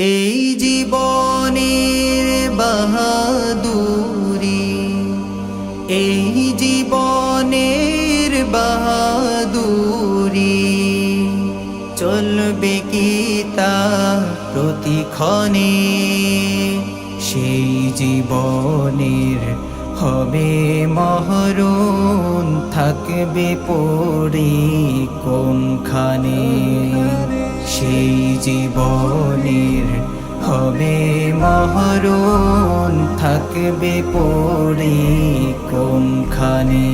এই জীবনের বাহাদুরি, এই জীবনের বাহাদুরি চলবে কি প্রতিক্ষণে? সেই জীবনের হবে মহরণ, থাকবে পড়ে কোনখানে? সেই জীবনের হবে মহরণ, থাকবে পড়ে কোনখানে?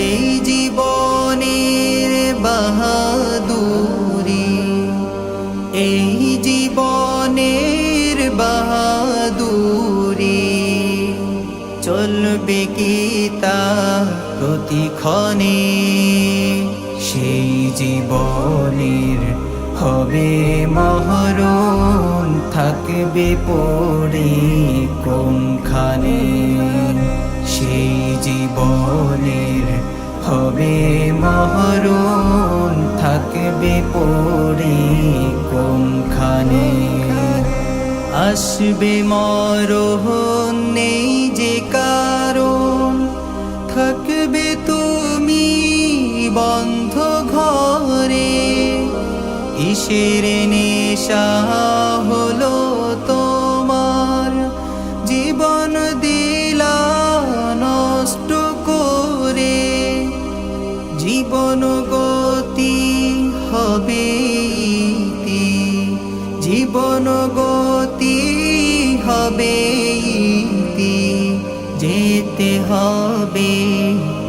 এই জীবনের বাহাদুরি, এই জীবনের বাহাদুরি চলবে কি তা প্রতিক্ষণে? সেই জীবনের হবে মহরণ, থাকবে পড়ে কোনখানে? সেই জীবনের হবে মহরণ, থাকবে পড়ে কোনখানে? আসবে মরহন, নেই যে কারণ ইসের নেশা হলো তোমার? জীবন দিলা নষ্ট করে। জীবন গতি হবে জীবন গতি হবে যেতে হবে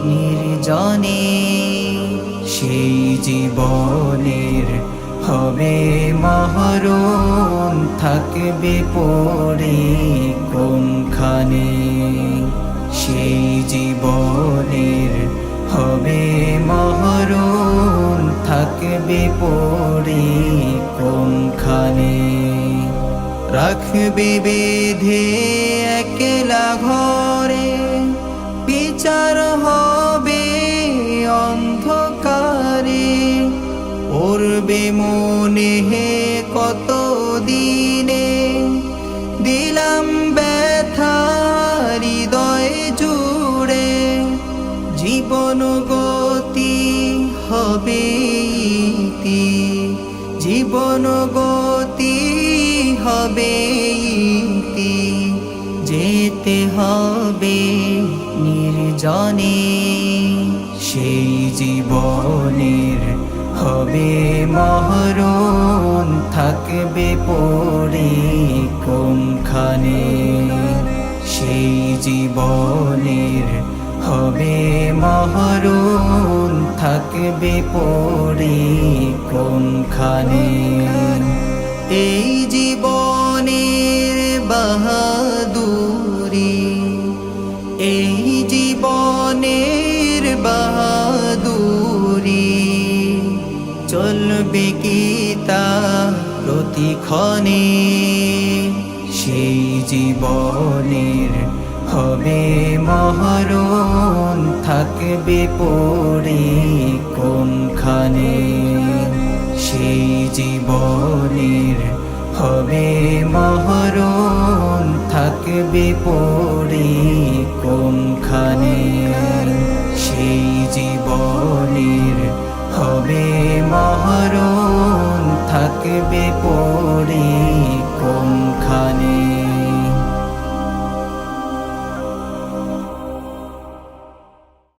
নির্জনে। সেই জীবনের হবে মহরণ থাকবে পড়ে কোনখানে? সেই জীবনের হবে মহরণ থাকবে পড়ে কোনখানে? রাখবে বেঁধে একলা ঘরে পড়বে মনে হে কত দিনে দিলাম ব্যথা হৃদয় জুড়ে জীবন গতি হবে ইতি, জীবন গতি হবে ইতি, যেতে হবে নির্জনে সেই জীবনের হবে মহরণ থাকবে পড়ে কোনখানে সেই জীবনের হবে মহরণ থাকবে পড়ে কোনখানে কি তা প্রতিক্ষণে সেই জীবনের হবে মহরণ থাকবে পড়ে কোনখানে? সেই জীবনের হবে মহরণ থাকবে পড়ে কোনখানে? সেই জীবনের হবে মহরণ